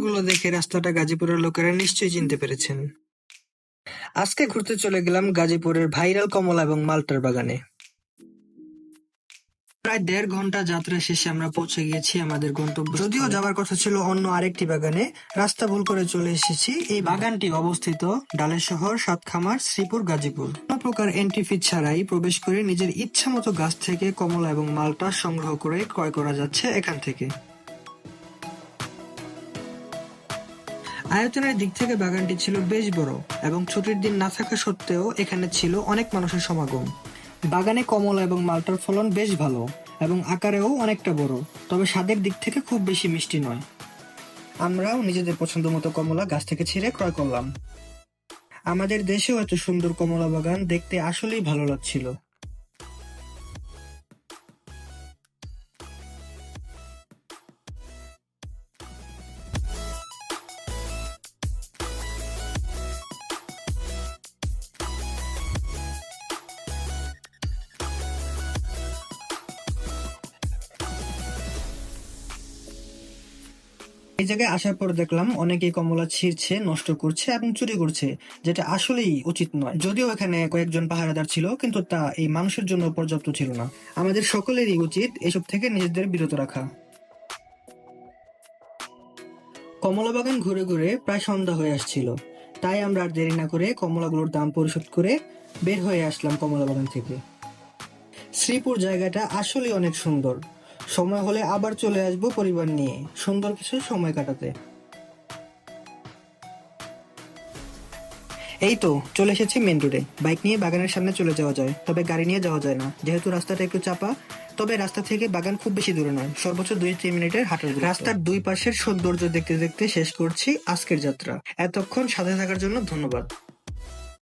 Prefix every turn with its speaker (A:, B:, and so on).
A: গুলো দেখে রাস্তাটা গাজীপুরের লোকেরা নিশ্চয়ই চিনতে পেরেছেন। আজকে ঘুরতে চলে গেলাম গাজীপুরের ভাইরাল কমলা এবং মাল্টার বাগানে। প্রায় দেড় ঘণ্টা যাত্রা শেষে আমরা পৌঁছে গিয়েছি আমাদের গন্তব্য যদিও যাওয়ার কথা ছিল অন্য আরেকটি বাগানে, রাস্তা ভুল করে চলে এসেছি। এই বাগানটি অবস্থিত ডালের শহর সাতখামার, শ্রীপুর, গাজীপুর। কোনো প্রকার এন্ট্রি ফি ছাড়াই প্রবেশ করে নিজের ইচ্ছা মতো গাছ থেকে কমলা এবং মালটা সংগ্রহ করে ক্রয় করা যাচ্ছে এখান থেকে। আয়তনের দিক থেকে বাগানটি ছিল বেশ বড় এবং ছুটির দিন না থাকা সত্ত্বেও এখানে ছিল অনেক মানুষের সমাগম। বাগানে কমলা এবং মালটার ফলন বেশ ভালো এবং আকারেও অনেকটা বড়, তবে স্বাদের দিক থেকে খুব বেশি মিষ্টি নয়। আমরাও নিজেদের পছন্দ মতো কমলা গাছ থেকে ছিঁড়ে ক্রয় করলাম। আমাদের দেশেও এত সুন্দর কমলা বাগান দেখতে আসলেই ভালো লাগছিল। এই জায়গায় আসার পর দেখলাম অনেকেই কমলা ছিঁড়ছে, নষ্ট করছে এবং চুরি করছে, যেটা আসলেই উচিত নয়। যদিও এখানে কয়েকজন পাহারাদার ছিল, কিন্তু তা এই মানুষের জন্য পর্যাপ্ত ছিল না। আমাদের সকলেরই উচিত এসব থেকে নিজেদের বিরত রাখা। কমলা বাগান ঘুরে ঘুরে প্রায় সন্ধ্যা হয়ে আসছিল। তাই আমরা আর দেরি না করে কমলাগুলোর দাম পরিশোধ করে বের হয়ে আসলাম কমলা বাগান থেকে। শ্রীপুর জায়গাটা আসলে অনেক সুন্দর। সময় হলে আবার চলে আসব পরিবার নিয়ে। সুন্দর কিছু সময় কাটাতে। এই তো, চলে এসেছি মেন রোডে বাইক নিয়ে বাগানের সামনে চলে যাওয়া যায়, তবে গাড়ি নিয়ে যাওয়া যায় না। যেহেতু রাস্তাটা একটু চাপা, তবে রাস্তা থেকে বাগান খুব বেশি দূরে নয়, সর্বোচ্চ দুই তিন মিনিটের হাঁটার রাস্তার দুই পাশের সৌন্দর্য দেখতে দেখতে শেষ করছি আজকের যাত্রা। এতক্ষণ সাথে থাকার জন্য ধন্যবাদ।